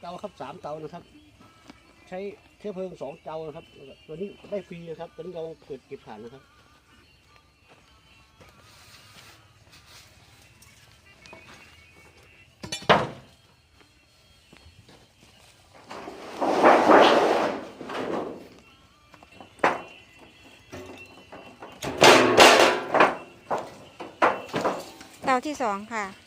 เตาครับสามเตานะครับ ใช้เชื้อเพลิงสองเตานะครับแล้วก็ตัวนี้ได้ฟรีนะครับตัวนี้เราเปิดเก็บผ่านนะครับเตาที่สองค่ะ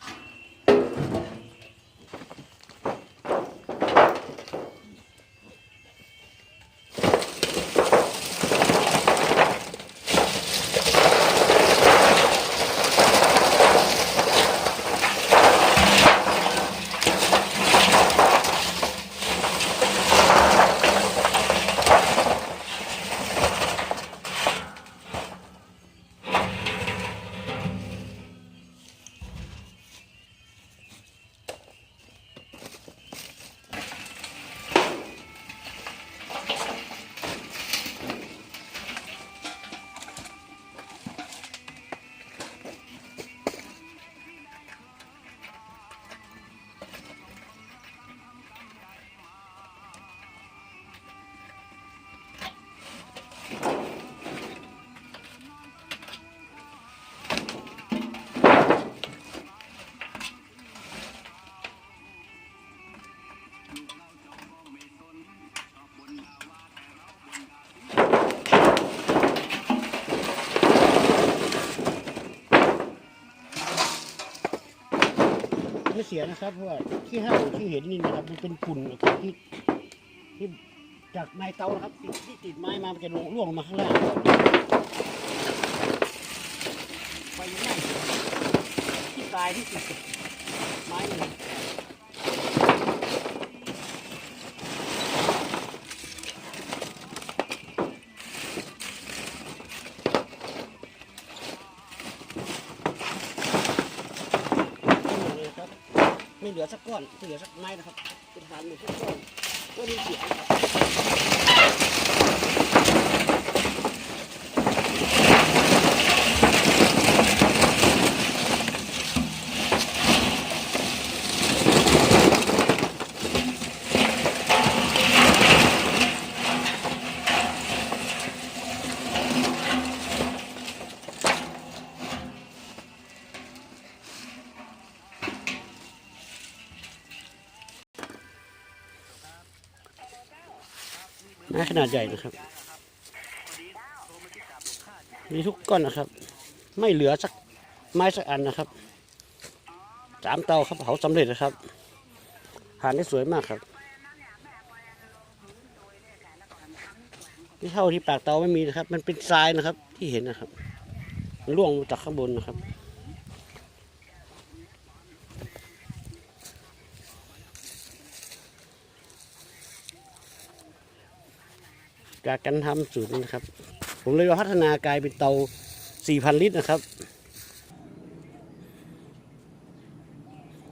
ไม่เสียนะครับเพราะว่าที่ห้าวที่เห็นนี่นะครับมันเป็นฝุ่นที่ที่จากในเตานะครับที่ที่ติดไม้มามันจะลงร่วงลมาข้างล่างไปยังไงที่ตายที่ติดไม้นี่ไม่เหลือเลยครับ ไม่เหลือสักก้อนไม่เหลือสักไม้นะครับเป็นฐานหนึ่งทุกก้อนก็มีเสียงครับ ไม้ขนาดใหญ่นะครับ มีทุกก้อนนะครับ ไม่เหลือสักไม้สักอันนะครับสามเตาครับเผาสำเร็จนะครับผ่านได้สวยมากครับที่เท่าที่ปากเตาไม่มีนะครับ มันเป็นทรายนะครับ ที่เห็นนะครับร่วงมาจากข้างบนนะครับ จากการทำสูตรนี้นะครับ ผมเลยพัฒนากลายเป็นเตา 4,000 ลิตรนะครับ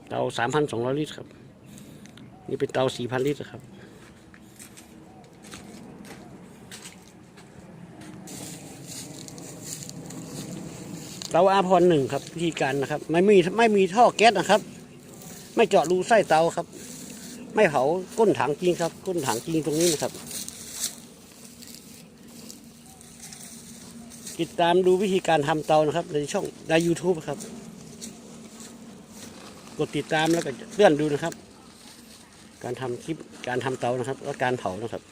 เตา 3,200 ลิตรครับ นี่เป็นเตา 4,000 ลิตรครับเตาอาพรหนึ่งครับวิธีการนะครับ ไม่มีไม่มีท่อแก๊สนะครับ ไม่เจาะรูไส้เตาครับ ไม่เผาก้นถังจริงครับ ก้นถังจริงตรงนี้นะครับ ติดตามดูวิธีการทำเตานะครับ ในช่องใน YouTube ครับ กดติดตามแล้วก็เลื่อนดูนะครับ การทำคลิปการทำเตานะครับ แล้วการเผานะครับ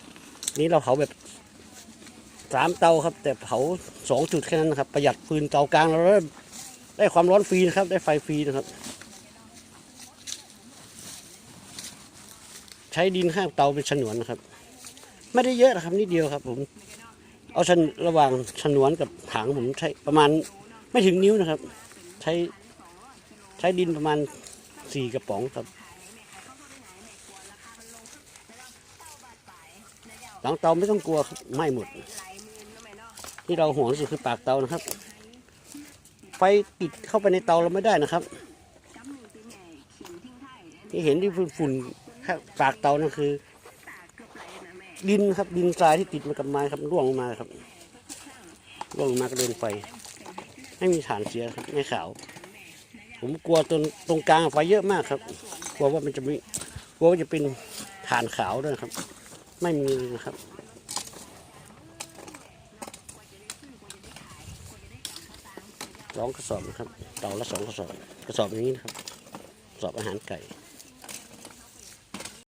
นี้เราเผาแบบสามเตาครับ แต่เผาสองจุดแค่นั้นนะครับ ประหยัดฟืนเตากลางเราได้ได้ความร้อนฟรีนะครับ ได้ไฟฟรีนะครับ ใช้ดินข้างเตาเป็นฉนวนนะครับ ไม่ได้เยอะนะครับนิดเดียวครับผม เอาชนระหว่างฉนวนกับถังผมใช้ประมาณไม่ถึงนิ้วนะครับ ใช้ใช้ดินประมาณสี่กระป๋องครับ หลังเตาไม่ต้องกลัวครับไหม้หมด ที่เราห่วงที่สุดคือปากเตานะครับ ไฟติดเข้าไปในเตาเราไม่ได้นะครับ ที่เห็นที่ฝุ่นๆข้างปากเตานั่นคือ ดินครับดินทรายที่ติดมากับไม้ครับร่วงลงมาครับร่วงลงมากระเด็นไปไม่มีฐานเสียครับไม่ขาว ผมกลัวตรงตรงกลางไฟเยอะมากครับกลัวว่ามันจะมีกลัวว่าจะเป็นฐานขาวด้วยครับ ไม่มีนะครับร้องกระสอบครับเต่าละสองกระสอบกระสอบนี้นะครับกระสอบอาหารไก่